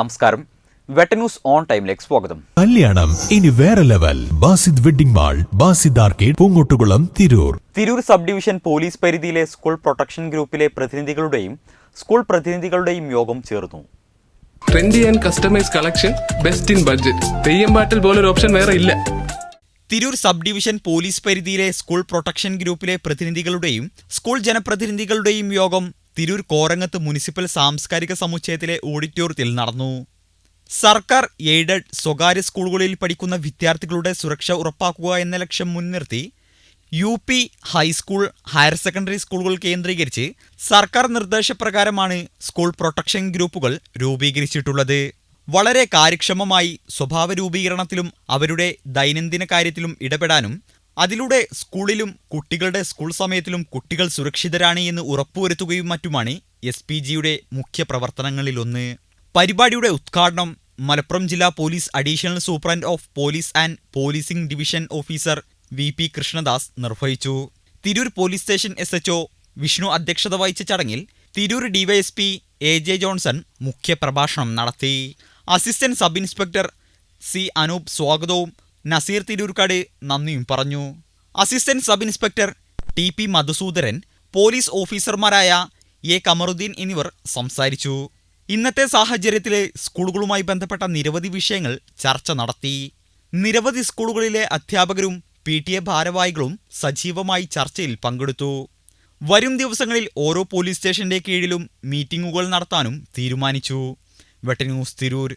നമസ്കാരം. വെട്ടന്യൂസ് ഓൺ ടൈമിലേക്ക് സ്വാഗതം. കല്യാണം. ഇനി വേറെ level. Basid wedding mall Basid arcade Poongottukulam Tirur. Tirur sub division police പരിധിയിലെ സ്കൂൾ പ്രൊട്ടക്ഷൻ ഗ്രൂപ്പിലെ പ്രതിനിധികളുടെയും സ്കൂൾ പ്രതിനിധികളുടെയും യോഗം ചേർന്നു. Trendy and customise collection best in budget Theyyam പാട്ടിൽ പോലൊരു ഓപ്ഷൻ വേറെ ഇല്ല. തിരൂർ സബ് ഡിവിഷൻ പോലീസ് പരിധിയിലെ സ്കൂൾ പ്രൊട്ടക്ഷൻ ഗ്രൂപ്പിലെ പ്രതിനിധികളുടെയും സ്കൂൾ ജനപ്രതിനിധികളുടെയും യോഗം തിരൂർ കോരങ്ങത്ത് മുനിസിപ്പൽ സാംസ്കാരിക സമുച്ചയത്തിലെ ഓഡിറ്റോറിയത്തിൽ നടന്നു. സർക്കാർ എയ്ഡഡ് സ്വകാര്യ സ്കൂളുകളിൽ പഠിക്കുന്ന വിദ്യാർത്ഥികളുടെ സുരക്ഷ ഉറപ്പാക്കുക എന്ന ലക്ഷ്യം മുൻനിർത്തി U P high school higher secondary സ്കൂളുകൾ കേന്ദ്രീകരിച്ച് സർക്കാർ നിർദ്ദേശപ്രകാരമാണ് സ്കൂൾ പ്രൊട്ടക്ഷൻ ഗ്രൂപ്പുകൾ രൂപീകരിച്ചിട്ടുള്ളത്. വളരെ കാര്യക്ഷമമായി സ്വഭാവ രൂപീകരണത്തിലും അവരുടെ ദൈനംദിന കാര്യത്തിലും ഇടപെടാനും അതിലൂടെ സ്കൂളിലും കുട്ടികളുടെ സ്കൂൾ സമയത്തിലും കുട്ടികൾ സുരക്ഷിതരാണ് എന്ന് ഉറപ്പുവരുത്തുകയും മറ്റുമാണ് എസ് പി ജിയുടെ മുഖ്യ പ്രവർത്തനങ്ങളിലൊന്ന്. പരിപാടിയുടെ ഉദ്ഘാടനം മലപ്പുറം ജില്ലാ police additional superintendent of police and policing division officer V P Krishnadas നിർവഹിച്ചു. Tirur police station S Vishnu അധ്യക്ഷത വഹിച്ച ചടങ്ങിൽ Tirur DYSP A J Johnson മുഖ്യപ്രഭാഷണം നടത്തി. Assistant sub inspector C Anoop സ്വാഗതവും നസീർ തിരൂർക്കാട് നന്ദിയും പറഞ്ഞു. Assistant sub inspector T P Madhusudanan police ഓഫീസർമാരായ എ കമറുദ്ദീൻ എന്നിവർ സംസാരിച്ചു. ഇന്നത്തെ സാഹചര്യത്തിൽ സ്കൂളുകളുമായി ബന്ധപ്പെട്ട നിരവധി വിഷയങ്ങൾ ചർച്ച നടത്തി. നിരവധി സ്കൂളുകളിലെ അധ്യാപകരും പി ടി എ ഭാരവാഹികളും സജീവമായി ചർച്ചയിൽ പങ്കെടുത്തു. വരും ദിവസങ്ങളിൽ ഓരോ പോലീസ് സ്റ്റേഷന്റെ കീഴിലും മീറ്റിംഗുകൾ നടത്താനും തീരുമാനിച്ചു. വെട്ടന്യൂസ് തിരൂർ.